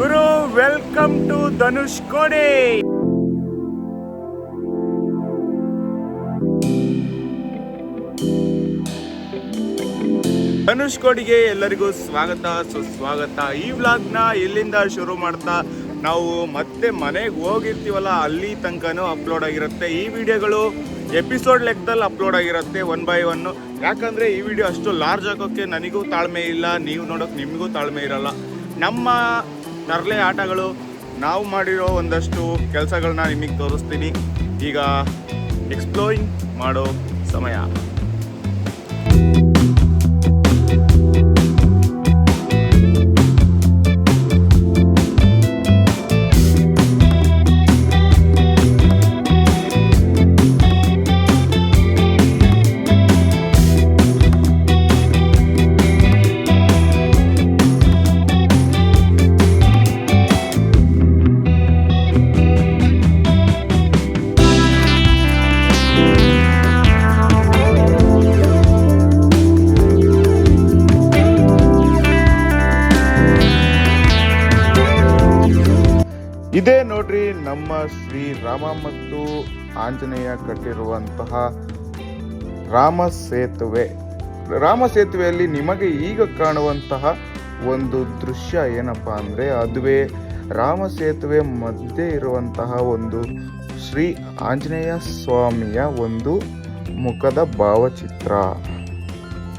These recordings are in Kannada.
Guru welcome to Dhanush Kodi Dhanush ಕೋಡಿಗೆ ಎಲ್ಲರಿಗೂ ಸ್ವಾಗತ, ಸುಸ್ವಾಗತ. ಈ ವ್ಲಾಗ್ನ ಇಲ್ಲಿಂದ ಶುರು ಮಾಡ್ತಾ ನಾವು ಮತ್ತೆ ಮನೆಗೆ ಹೋಗಿರ್ತೀವಲ್ಲ, ಅಲ್ಲಿ ತನಕನೂ ಅಪ್ಲೋಡ್ ಆಗಿರುತ್ತೆ. ಈ ವಿಡಿಯೋಗಳು ಎಪಿಸೋಡ್ ಲೆಕ್ಕದಲ್ಲಿ ಅಪ್ಲೋಡ್ ಆಗಿರುತ್ತೆ ಒನ್ ಬೈ ಒನ್ನು ಯಾಕಂದ್ರೆ ಈ ವಿಡಿಯೋ ಅಷ್ಟು ಲಾರ್ಜ್ ಆಗೋಕ್ಕೆ ನನಗೂ ತಾಳ್ಮೆ ಇಲ್ಲ, ನೀವು ನೋಡೋಕೆ ನಿಮಗೂ ತಾಳ್ಮೆ ಇರಲ್ಲ. ನಮ್ಮ ತರಲೆ ಆಟಗಳು ನಾವು ಮಾಡಿರೋ ಒಂದಷ್ಟು ಕೆಲಸಗಳನ್ನ ನಿಮಗೆ ತೋರಿಸ್ತೀನಿ. ಈಗ ಎಕ್ಸ್ಪ್ಲೋರಿಂಗ್ ಮಾಡೋ ಸಮಯ. ಇದೇ ನೋಡ್ರಿ ನಮ್ಮ ಶ್ರೀ ರಾಮ ಮತ್ತು ಆಂಜನೇಯ ಕಟ್ಟಿರುವಂತಹ ರಾಮ ಸೇತುವೆ. ರಾಮ ಸೇತುವೆಯಲ್ಲಿ ನಿಮಗೆ ಈಗ ಕಾಣುವಂತಹ ಒಂದು ದೃಶ್ಯ ಏನಪ್ಪಾ ಅಂದ್ರೆ ಅದುವೇ ರಾಮ ಸೇತುವೆ ಮಧ್ಯೆ ಇರುವಂತಹ ಒಂದು ಶ್ರೀ ಆಂಜನೇಯ ಸ್ವಾಮಿಯ ಒಂದು ಮುಖದ ಭಾವಚಿತ್ರ.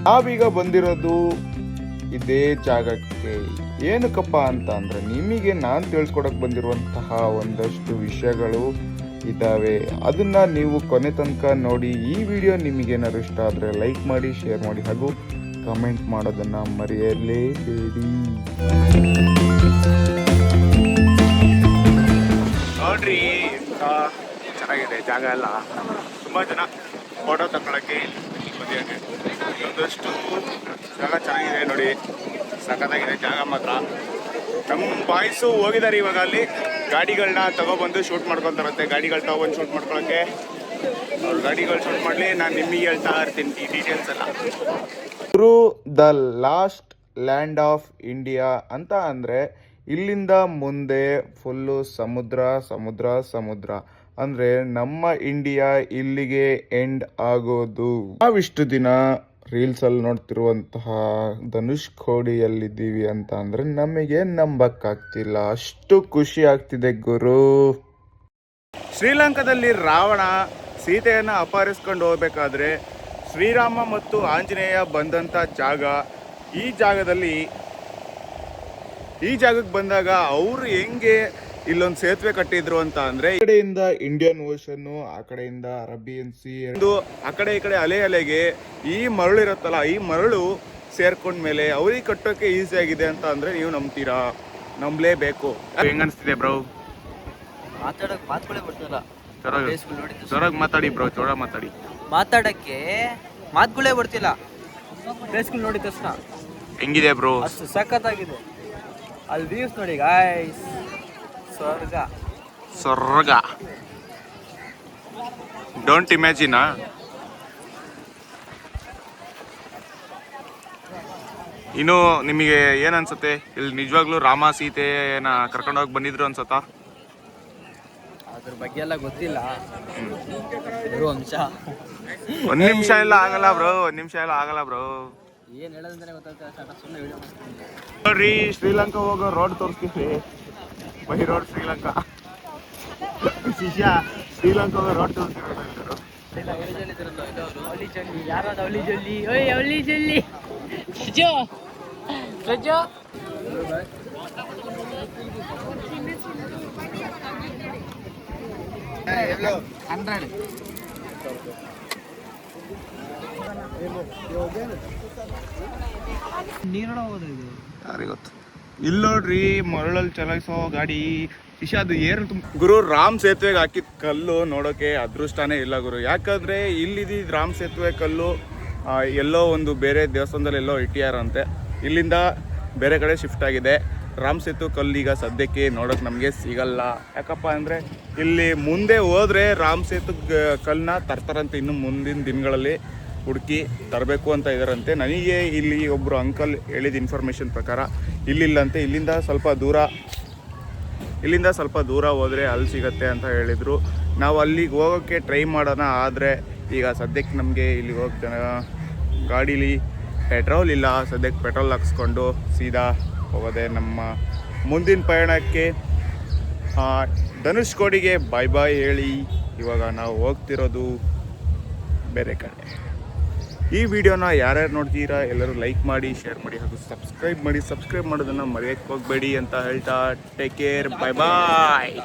ನಾವೀಗ ಬಂದಿರೋದು ಇದೇ ಜಾಗಕ್ಕೆ. ಏನಕ್ಕಪ್ಪ ಅಂತ ಅಂದ್ರೆ ನಿಮಗೆ ನಾನು ತಿಳ್ಸ್ಕೊಡಕ್ ಬಂದಿರುವಂತಹ ಒಂದಷ್ಟು ವಿಷಯಗಳು ಇದ್ದಾವೆ. ಅದನ್ನ ನೀವು ಕೊನೆ ತನಕ ನೋಡಿ, ಈ ವಿಡಿಯೋ ನಿಮಗೇನಾದ್ರು ಇಷ್ಟ ಆದರೆ ಲೈಕ್ ಮಾಡಿ, ಶೇರ್ ಮಾಡಿ ಹಾಗೂ ಕಮೆಂಟ್ ಮಾಡೋದನ್ನ ಮರೆಯಲೇಬೇಡಿ. ನೋಡ್ರಿ ಚೆನ್ನಾಗಿದೆ ಜಾಗ ಎಲ್ಲ. ತುಂಬಾ ಜನ ಫೋಟೋ ತಗೊಳಕ್ಕೆ ಮದುವೆಗೆ ಒಂದಷ್ಟು ಜಾಗ ಚೆನ್ನಾಗಿದೆ ನೋಡಿ. ಸಖತ್ತಾಗಿದೆ, ಜಾಗ ಮಾತ್ರ. ನಮ್ಮ ಬಾಯ್ಸು ಹೋಗಿದ್ದಾರೆ ಇವಾಗ ಅಲ್ಲಿ. ಗಾಡಿಗಳನ್ನ ತಗೊಬಂದು ಶೂಟ್ ಮಾಡ್ಕೊತಾರಂತೆ. ಗಾಡಿಗಳು ತಗೊಬಂದು ಶೂಟ್ ಮಾಡ್ಕೊಳಕ್ಕೆ. ಅವ್ರ ಗಾಡಿಗಳು ಶೂಟ್ ಮಾಡಲಿ, ನಾನು ನಿಮಗೆ ಹೇಳ್ತಾ ಇರ್ತೀನಿ, ಈ ಡೀಟೇಲ್ಸ್ ಎಲ್ಲ. Through the lost land of India ಅಂತ ಅಂದರೆ ಇಲ್ಲಿಂದ ಮುಂದೆ ಫುಲ್ಲು ಸಮುದ್ರ ಸಮುದ್ರ ಸಮುದ್ರ. ಅಂದರೆ ನಮ್ಮ ಇಂಡಿಯಾ ಇಲ್ಲಿಗೆ ಎಂಡ್ ಆಗೋದು. ನಾವಿಷ್ಟು ದಿನ ರೀಲ್ಸಲ್ಲಿ ನೋಡ್ತಿರುವಂತಹ ಧನುಷ್ ಕೋಡಿಯಲ್ಲಿದ್ದೀವಿ ಅಂತ ಅಂದರೆ ನಮಗೆ ನಂಬಕ್ಕಾಗ್ತಿಲ್ಲ. ಅಷ್ಟು ಖುಷಿ ಆಗ್ತಿದೆ ಗುರು. ಶ್ರೀಲಂಕಾದಲ್ಲಿ ರಾವಣ ಸೀತೆಯನ್ನು ಅಪಹರಿಸ್ಕೊಂಡು ಹೋಗ್ಬೇಕಾದ್ರೆ ಶ್ರೀರಾಮ ಮತ್ತು ಆಂಜನೇಯ ಬಂದಂಥ ಜಾಗ. ಈ ಜಾಗದಲ್ಲಿ ಈ ಜಾಗಕ್ಕೆ ಬಂದಾಗ ಅವರು ಹೆಂಗೆ ಇಲ್ಲೊಂದು ಸೇತುವೆ ಕಟ್ಟಿದ್ರು ಅಂತ ಅಂದ್ರೆ ಈ ಕಡೆಯಿಂದ ಇಂಡಿಯನ್ ಓಷನ್ ಆ ಕಡೆಯಿಂದ ಅರಬಿಯನ್ ಸಿ ಒಂದು ಆ ಕಡೆ ಈ ಕಡೆ ಅಲೆ ಅಲೆಗೆ ಈ ಮರಳು ಇರುತ್ತಲ್ಲ ಈ ಮರಳು ಸೇರ್ಕೊಂಡ್ಮೇಲೆ ಅವ್ರಿಗೆ ಕಟ್ಟೋಕೆ ಈಸಿ ಆಗಿದೆ ಅಂತ ಅಂದ್ರೆ ನೀವು ನಂಬ್ತೀರಾ? ನಂಬಲೇಬೇಕು. ಹೆಂಗ ಅನಿಸ್ತಿದೆ ಬ್ರೋ? ಮಾತಾಡಕ್ ಮಾತುಗಳೇ ಬರ್ತಾರ ಜೋರಾಗಿ ಮಾತಾಡಿ ಬ್ರೋ ಜೋರ ಮಾತಾಡಿ. ಮಾತಾಡಕ್ಕೆ ಮಾತುಗಳೇ ಬರ್ತಿಲ್ಲ. ಪ್ಲೇಸ್ಗಳು ನೋಡಿದ ತಕ್ಷಣ. ಹೆಂಗಿದೆ ಬ್ರೋ? ಅಷ್ಟು ಸಖತ್ತಾಗಿದೆ. ಅಲ್ಲಿ ವ್ಯೂಸ್ ನೋಡಿ ಗಾಯ್ಸ್ ಸ್ವರ್ಗ. ಡೋಂಟ್ ಇಮ್ಯಾಜಿನ್ ಇನ್ನು ನಿಮಗೆ ಏನ್ ಅನ್ಸುತ್ತೆ? ಇಲ್ಲಿ ನಿಜವಾಗ್ಲೂ ರಾಮ ಸೀತೆನ ಕರ್ಕೊಂಡೋಗಿ ಬಂದಿದ್ರು ಅನ್ಸತ್ತಾ? ಅದ್ರ ಬಗ್ಗೆ ಎಲ್ಲ ಗೊತ್ತಿಲ್ಲ. ಒಂದ್ ನಿಮಿಷ ಎಲ್ಲ ಆಗಲ್ಲ ಬ್ರೋ ಒಂದ್ ನಿಮಿಷ ಎಲ್ಲ ಆಗಲ್ಲ ಬ್ರೋ. ಏನ್ ಹೇಳೋದಂತಾನೆ ಗೊತ್ತಾಗ್ತಾ ಸುಮ್ಮನೆ ವಿಡಿಯೋ ಮಾಡ್ತೀನಿ. ನೋಡ್ರಿ ಶ್ರೀಲಂಕಾ ಹೋಗೋ ರೋಡ್ ತೋರಿಸ್ತೀವಿ ಬೈ ರೋಡ್ ಶ್ರೀಲಂಕಾ ಶಿಷ್ಯ ಶ್ರೀಲಂಕಾ ಹೋಗೋ ರೋಡ್ ಸಜೋ ಹಂಡ್ರೆಡ್ ನೀರೊಳ ಹೋದ ಇದು ಯಾರಿಗೊತ್ತು ಇಲ್ಲಿ ನೋಡ್ರಿ ಮರಳಲ್ಲಿ ಚಲಾಯಿಸೋ ಗಾಡಿ. ಶಿಶ ಅದು ಏರು ಗುರು, ರಾಮ್ ಸೇತುವೆಗೆ ಹಾಕಿದ ಕಲ್ಲು ನೋಡೋಕೆ ಅದೃಷ್ಟನೇ ಇಲ್ಲ ಗುರು. ಯಾಕಂದ್ರೆ ಇಲ್ಲಿದ್ದ ರಾಮ್ ಸೇತುವೆ ಕಲ್ಲು ಎಲ್ಲೋ ಒಂದು ಬೇರೆ ದೇವಸ್ಥಾನದಲ್ಲಿ ಎಲ್ಲೋ ಇಟ್ಟಿಯಾರಂತೆ. ಇಲ್ಲಿಂದ ಬೇರೆ ಕಡೆ ಶಿಫ್ಟ್ ಆಗಿದೆ. ರಾಮ್ ಸೇತು ಕಲ್ಲು ಈಗ ಸದ್ಯಕ್ಕೆ ನೋಡೋಕೆ ನಮಗೆ ಸಿಗಲ್ಲ. ಯಾಕಪ್ಪ ಅಂದರೆ ಇಲ್ಲಿ ಮುಂದೆ ಹೋದ್ರೆ ರಾಮ್ ಸೇತು ಕಲ್ಲನ್ನ ತರ್ತಾರಂತೆ ಇನ್ನು ಮುಂದಿನ ದಿನಗಳಲ್ಲಿ. ಹುಡುಕಿ ತರಬೇಕು ಅಂತ ಇದಾರಂತೆ. ನನಗೆ ಇಲ್ಲಿ ಒಬ್ಬರು ಅಂಕಲ್ ಹೇಳಿದ ಇನ್ಫಾರ್ಮೇಷನ್ ಪ್ರಕಾರ ಇಲ್ಲಿಲ್ಲಂತೆ. ಇಲ್ಲಿಂದ ಸ್ವಲ್ಪ ದೂರ, ಇಲ್ಲಿಂದ ಸ್ವಲ್ಪ ದೂರ ಹೋದರೆ ಅಲ್ಲಿ ಸಿಗತ್ತೆ ಅಂತ ಹೇಳಿದರು. ನಾವು ಅಲ್ಲಿಗೆ ಹೋಗೋಕ್ಕೆ ಟ್ರೈ ಮಾಡೋಣ, ಆದರೆ ಈಗ ಸದ್ಯಕ್ಕೆ ನಮಗೆ ಇಲ್ಲಿಗೆ ಹೋಗ್ತಾನೆ ಗಾಡೀಲಿ ಪೆಟ್ರೋಲ್ ಇಲ್ಲ. ಸದ್ಯಕ್ಕೆ ಪೆಟ್ರೋಲ್ ಹಾಕ್ಸ್ಕೊಂಡು ಸೀದಾ ಹೋಗೋದೆ ನಮ್ಮ ಮುಂದಿನ ಪಯಣಕ್ಕೆ. ಧನುಷ್ಕೋಡಿಗೆ ಬಾಯ್ ಬಾಯ್ ಹೇಳಿ. ಇವಾಗ ನಾವು ಹೋಗ್ತಿರೋದು ಬೇರೆ ಕಡೆ. ಈ ವಿಡಿಯೋನ ಯಾರ್ಯಾರು ನೋಡ್ತೀರಾ, ಎಲ್ಲರೂ ಲೈಕ್ ಮಾಡಿ ಶೇರ್ ಮಾಡಿ ಹಾಗೂ ಸಬ್ಸ್ಕ್ರೈಬ್ ಮಾಡಿ. ಸಬ್ಸ್ಕ್ರೈಬ್ ಮಾಡೋದನ್ನು ಮರೆಯಕ್ಕೆ ಹೋಗಬೇಡಿ ಅಂತ ಹೇಳ್ತಾ ಟೇಕ್ ಕೇರ್ ಬಾಯ್ ಬಾಯ್